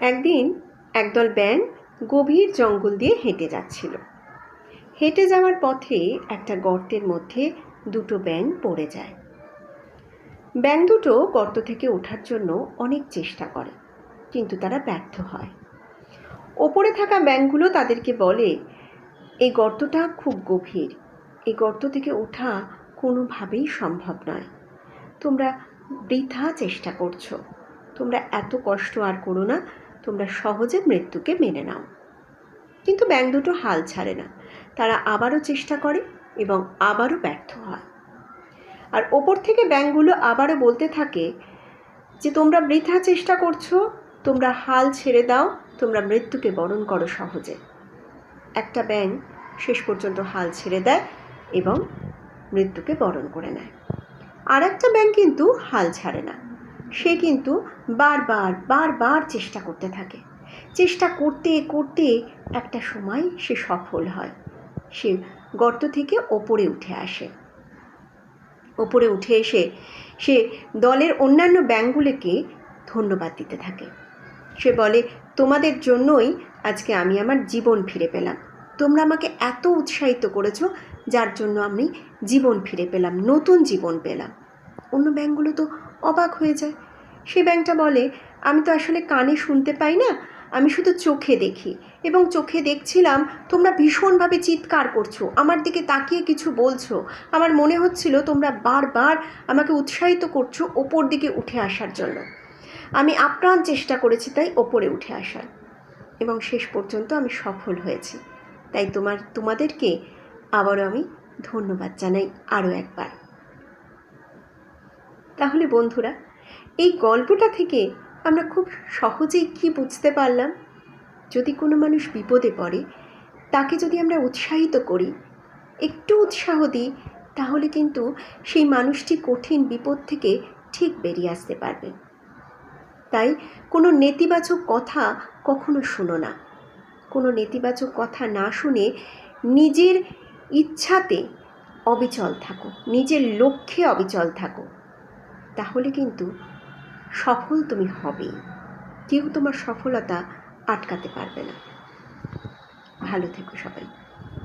একদিন একদল ব্যাঙ গভীর জঙ্গল দিয়ে হেঁটে যাচ্ছিল। হেঁটে যাওয়ার পথে একটা গর্তের মধ্যে দুটো ব্যাঙ পড়ে যায়। ব্যাঙ দুটো গর্ত থেকে ওঠার জন্য অনেক চেষ্টা করে, কিন্তু তারা ব্যর্থ হয়। ওপরে থাকা ব্যাঙগুলো তাদেরকে বলে, এই গর্তটা খুব গভীর। এই গর্ত থেকে ওঠা কোনোভাবেই সম্ভব নয়। তোমরা বৃথা চেষ্টা করছ। তোমরা এত কষ্ট আর করো না। তোমরা সহজে মৃত্যুকে মেনে নাও। কিন্তু ব্যাঙ দুটো হাল ছাড়ে না। তারা আবারও চেষ্টা করে এবং আবারও ব্যর্থ হয়। আর ওপর থেকে ব্যাঙগুলো আবারও বলতে থাকে যে, তোমরা বৃথা চেষ্টা করছ, তোমরা হাল ছেড়ে দাও, তোমরা মৃত্যুকে বরণ করো সহজে। একটা ব্যাঙ শেষ পর্যন্ত হাল ছেড়ে দেয় এবং মৃত্যুকে বরণ করে নেয়। আর একটা ব্যাঙ কিন্তু হাল ছাড়ে না। সে কিন্তু বারবার বারবার চেষ্টা করতে থাকে। চেষ্টা করতে করতে একটা সময় সে সফল হয়। সে গর্ত থেকে ওপরে উঠে আসে। ওপরে উঠে এসে সে দলের অন্যান্য ব্যাঙগুলিকে ধন্যবাদ দিতে থাকে। সে বলে, তোমাদের জন্যই আজকে আমি আমার জীবন ফিরে পেলাম। তোমরা আমাকে এত উৎসাহিত করেছ, যার জন্য আমি জীবন ফিরে পেলাম, নতুন জীবন পেলাম। অন্য ব্যাঙগুলো তো অবাক হয়ে যায়। সে ব্যাঙটা বলে, আমি তো আসলে কানে শুনতে পাই না, আমি শুধু চোখে দেখি। এবং চোখে দেখছিলাম, তোমরা ভীষণভাবে চিৎকার করছ, আমার দিকে তাকিয়ে কিছু বলছো। আমার মনে হচ্ছিল তোমরা বারবার আমাকে উৎসাহিত করছ ওপর দিকে উঠে আসার জন্য। আমি আপ্রাণ চেষ্টা করেছি তাই ওপরে উঠে আসার। এবং শেষ পর্যন্ত আমি সফল হয়েছি। তাই তোমার, তোমাদেরকে আবারও আমি ধন্যবাদ জানাই আরও একবার। তাহলে বন্ধুরা, এই গল্পটা থেকে আমরা খুব সহজেই কি বুঝতে পারলাম? যদি কোনো মানুষ বিপদে পড়ে, তাকে যদি আমরা উৎসাহিত করি, একটু উৎসাহ দিই, তাহলে কিন্তু সেই মানুষটি কঠিন বিপদ থেকে ঠিক বেরিয়ে আসতে পারবে। তাই কোনো নেতিবাচক কথা কখনো শুনো না। কোনো নেতিবাচক কথা না শুনে নিজের ইচ্ছাতে অবিচল থাকো, নিজের লক্ষ্যে অবিচল থাকো। তাহলে কিন্তু সফল তুমি হবে কেউ তোমার সফলতা আটকাতে পারবে না। ভালো থেকো সবাই।